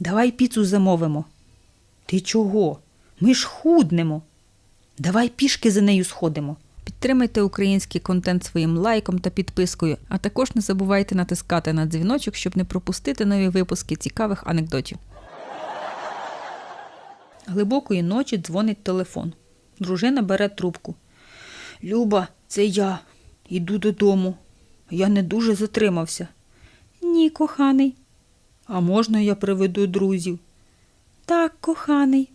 Давай піцу замовимо. Ти чого? Ми ж худнемо. Давай пішки за нею сходимо. Підтримайте український контент своїм лайком та підпискою, а також не забувайте натискати на дзвіночок, щоб не пропустити нові випуски цікавих анекдотів. Глибокої ночі дзвонить телефон. Дружина бере трубку. Люба, це я. Іду додому. Я не дуже затримався. Ні, коханий. А можна я приведу друзів? Так, коханий.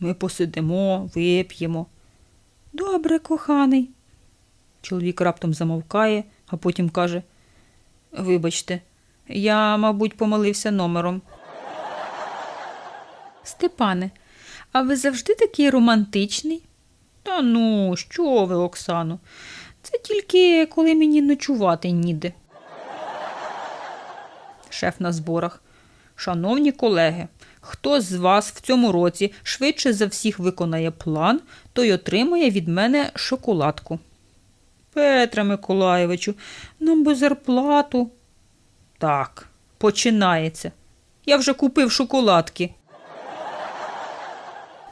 Ми посидимо, вип'ємо. Добре, коханий. Чоловік раптом замовкає, а потім каже: Вибачте, я, мабуть, помилився номером. Степане, а ви завжди такий романтичний? Та ну, що ви, Оксано? Це тільки коли мені ночувати ніде. Шеф на зборах. Шановні колеги, хто з вас в цьому році швидше за всіх виконає план, той отримує від мене шоколадку. Петре Миколаєвичу, нам би зарплату. Так, починається. Я вже купив шоколадки.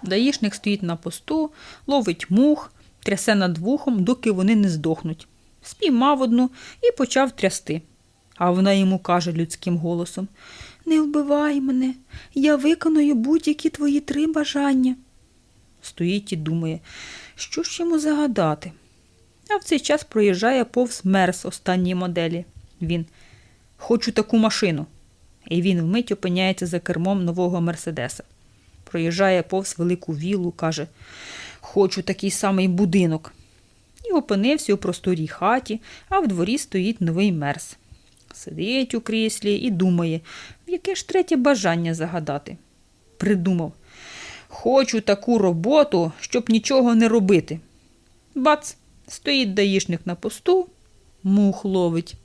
Даїшник стоїть на посту, ловить мух, трясе над вухом, доки вони не здохнуть. Спіймав одну і почав трясти. А вона йому каже людським голосом Не вбивай мене, я виконую будь-які твої три бажання. Стоїть і думає, що ж йому загадати. А в цей час проїжджає повз мерс останньої моделі. Він Хочу таку машину. І він вмить опиняється за кермом нового Мерседеса. Проїжджає повз велику віллу, каже Хочу такий самий будинок. І опинився у просторій хаті, а в дворі стоїть новий мерс. Сидить у кріслі і думає, в яке ж третє бажання загадати. Придумав Хочу таку роботу, щоб нічого не робити. Бац, стоїть даїшник на посту, мух ловить.